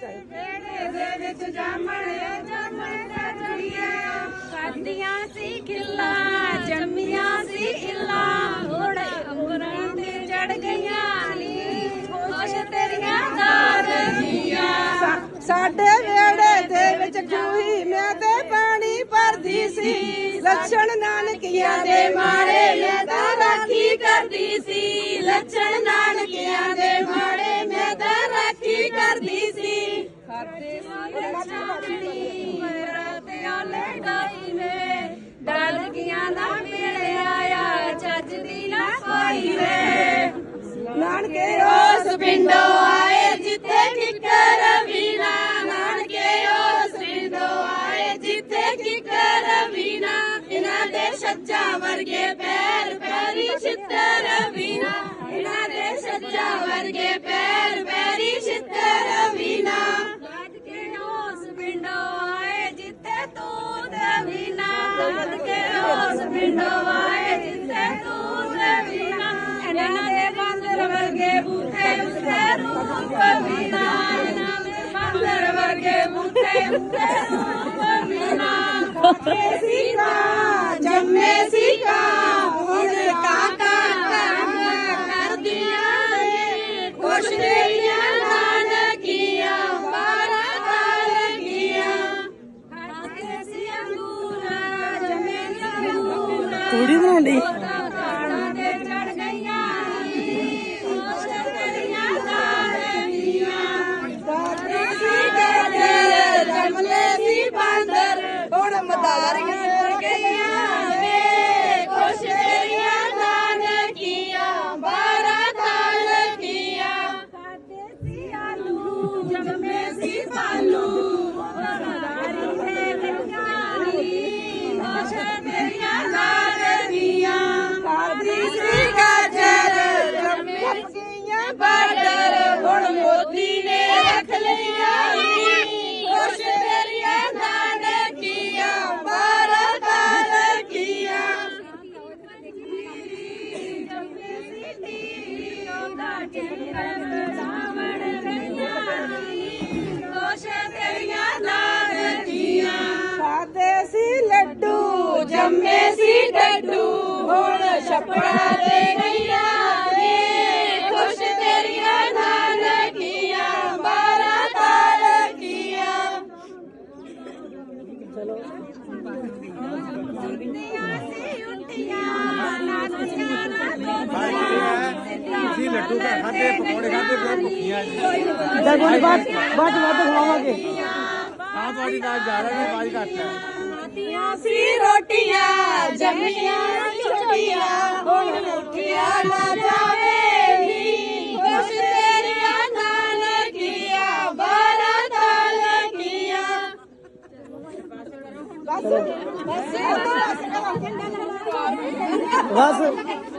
ਚਾਹੀਦਾ ਵੇੜੇ ਦੇ ਵਿੱਚ ਜਾਮਣ ਜਾਮਣ ਚੜੀਏ ਸਾਡੀਆਂ ਸੀ ਖਿੱਲਾ ਜੰਮੀਆਂ ਸੀ ਇੱਲਾ ਹੋੜੇ ਅੰਬਰਾਂ ਤੇ ਚੜ ਗਈਆਂ ਨੀ ਖੁਸ਼ ਤੇਰੀਆਂ ਦਾਦੀਆਂ ਸਾਡੇ ਵੇੜੇ ਦੇ ਵਿੱਚ ਜੂਹੀ ਮੈਂ ਤੇ ਪਾਣੀ ਭਰਦੀ ਸੀ। ਲੱਛਣ ਨਾਨਕੀਆਂ ਦੇ ਮਾਰੇ ਮੈਂ ਤਾਂ ਰਾਖੀ ਕਰਦੀ ਸੀ। ਲੱਛਣ ਨਾਨਕੀਆਂ ਦੇ ਮਾਰੇ ਨਾਨਕੇ ਉਸ ਪਿੰਡੋਂ ਆਏ ਜਿੱਥੇ ਕਿੱਕਰ ਵੀਨਾ ਨਾਨਕੇ ਉਸ ਪਿੰਡੋਂ ਆਏ ਜਿੱਥੇ ਕਿੱਕਰ ਵੀਨਾ ਇਹਨਾਂ ਦੇ ਸੱਚਾ ਵਰਗੇ ਪੈਰ ਪੈਰੀ ਛਿੱਤਰ ਵੀਨਾ ਇਹਨਾਂ ਦੇ ਸੱਚਾ ਵਰਗੇ ਪੈਰ ਪੈਰੀ ਪਿੰਡੋਂ ਆਏ ਜਿੱਥੇ ਤੂੰ ਤੇ ਇਹਨਾਂ ਦੇ ਬਾਂਦਰ ਵਰਗੇ ਬੂਥੇ ਉੱਤੇ ਰੂਪ ਵੀਨਾ ਇਹਨਾਂ ਦੇ ਬਾਂਦਰ ਵਰਗੇ ਬੂਥੇ ਉੱਤੇ ਰੂਪ ਵੀਨਾ ਸੀ ਕਾਂ ਜੰਮੇ ਸੀ തുടിയുന്നുണ്ടേ Thank you. जी लड्डू का खाते पकौड़े खाते पेट भुखिया जी बात बात बात तो खवाओगे हाँ बारी बात जा रहा है बारी काटता है। सी रोटियाँ जमियाँ छोटियाँ होन मुठियाँ ना जावे बस बस।